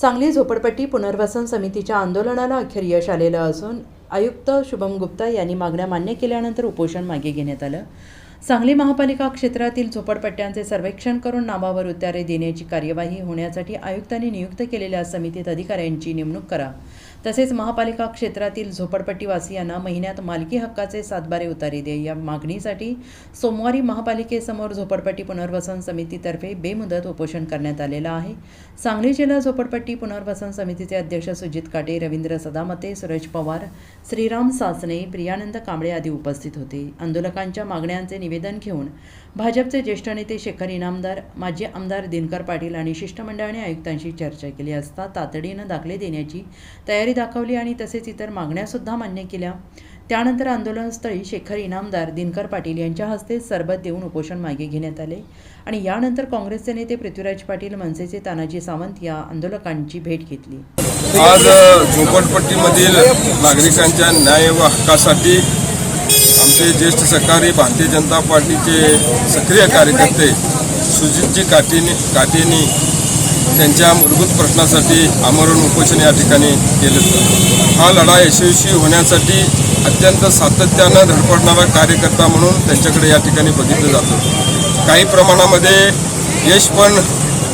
सांगली झोपडपट्टी पुनर्वसन समितीच्या आंदोलनाला अखेर यश आलेलं असून आयुक्त शुभम गुप्ता यांनी मागण्या मान्य केल्यानंतर उपोषण मागे घेण्यात आलं. सांगली महापालिका क्षेत्रातील झोपडपट्ट्यांचे सर्वेक्षण करून नावावर उतारे देण्याची कार्यवाही होण्यासाठी आयुक्तांनी नियुक्त केलेल्या समितीत अधिकाऱ्यांची नेमणूक करा. तसेच महापालिका क्षेत्रातील झोपडपट्टीवासियांना महिन्यात मालकी हक्काचे सातबारे उतारे दे. या मागणीसाठी सोमवारी महापालिकेसमोर झोपडपट्टी पुनर्वसन समितीतर्फे बेमुदत उपोषण करण्यात आलेलं आहे. सांगली जिल्हा झोपडपट्टी पुनर्वसन समितीचे अध्यक्ष सुजित काटे रवींद्र सदामते सुरेश पवार श्रीराम सासणे प्रियानंद कांबळे आदी उपस्थित होते. आंदोलकांच्या मागण्यांचे निवेदन घेऊन भाजपचे ज्येष्ठ नेते शेखर इनामदार माजी आमदार दिनकर पाटील आणि शिष्टमंडळाने आयुक्तांशी चर्चा केली असता तातडीनं दाखले देण्याची तयारी दाखवली आणि तसेच इतर मागण्यासुद्धा मान्य केल्या. त्यानंतर आंदोलनस्थळी शेखर इनामदार दिनकर पाटील यांच्या हस्ते सरबत देऊन उपोषण मागे घेण्यात आले आणि यानंतर काँग्रेसचे नेते पृथ्वीराज पाटील मनसेचे तानाजी सावंत या आंदोलकांची भेट घेतली. आज झोपडपट्टीमधील नागरिकांच्या न्याय व हक्कासाठी आमचे ज्येष्ठ सहकारी भारतीय जनता पार्टीचे सक्रिय कार्यकर्ते सुजितजी काटेनी काटेनी त्यांच्या मूलभूत प्रश्नासाठी आमरण उपोषण या ठिकाणी केलं हा लढा यशस्वी होण्यासाठी अत्यंत सातत्यानं धडपडणारा कार्यकर्ता म्हणून त्यांच्याकडे या ठिकाणी बघितलं जातं. काही प्रमाणामध्ये यश पण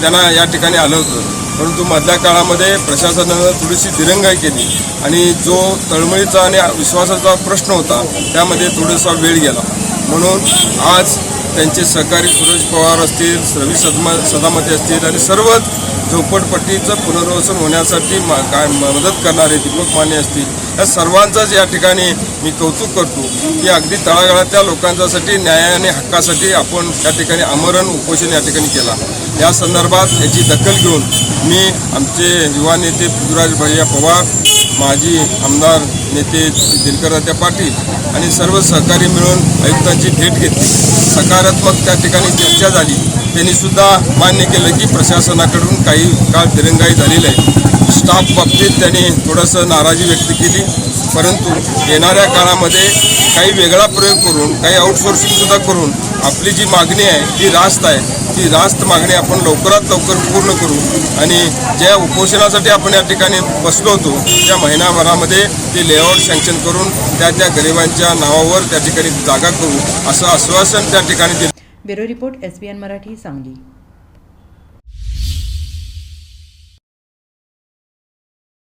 त्यांना या ठिकाणी आलं होतं. परंतु मधल्या काळामध्ये प्रशासनानं थोडीशी दिरंगाई केली आणि जो तळमळीचा आणि विश्वासाचा प्रश्न होता त्यामध्ये थोडासा वेळ गेला. म्हणून आज त्यांचे सहकारी सुरेश पवार असतील रवी सदमा सदामती असतील आणि सर्वच झोपडपट्टीचं पुनर्वसन होण्यासाठी मा काय मदत करणारे दीपक माने असतील. या सर्वांचंच या ठिकाणी मी कौतुक करतो की अगदी तळागाळातल्या लोकांच्यासाठी न्यायाने हक्कासाठी आपण या ठिकाणी आमरण उपोषण या ठिकाणी केला. या संदर्भात याची दखल घेऊन मी आमचे युवा नेते पृथ्वीराज भैया पवार माजी आमदार नेते दिनकररात्या पाटील आणि सर्व सहकारी मिळून आयुक्तांची भेट घेतली. सकारात्मक त्या ठिकाणी चर्चा झाली. त्यांनी सुद्धा मान्य केलं की प्रशासनाकडून काही काळ दिरंगाई झालेली आहे. स्टाफ बाबतीत त्यांनी थोडंसं नाराजी व्यक्त केली. परंतु येणाऱ्या काळामध्ये काही वेगळा प्रयोग करून काही आउटसोर्सिंगसुद्धा करून आपली जी मागणी आहे ती रास्त आहे. ती रास्त मागणी आपण लवकरात लवकर पूर्ण करू आणि ज्या उपोषणासाठी आपण या ठिकाणी बसलो होतो त्या महिनाभरामध्ये ते लेआउट सँक्शन करून त्या त्या गरिबांच्या नावावर त्या ठिकाणी जागा करू असं आश्वासन त्या ठिकाणी दिलं. Bureau report S Marathi Sangli.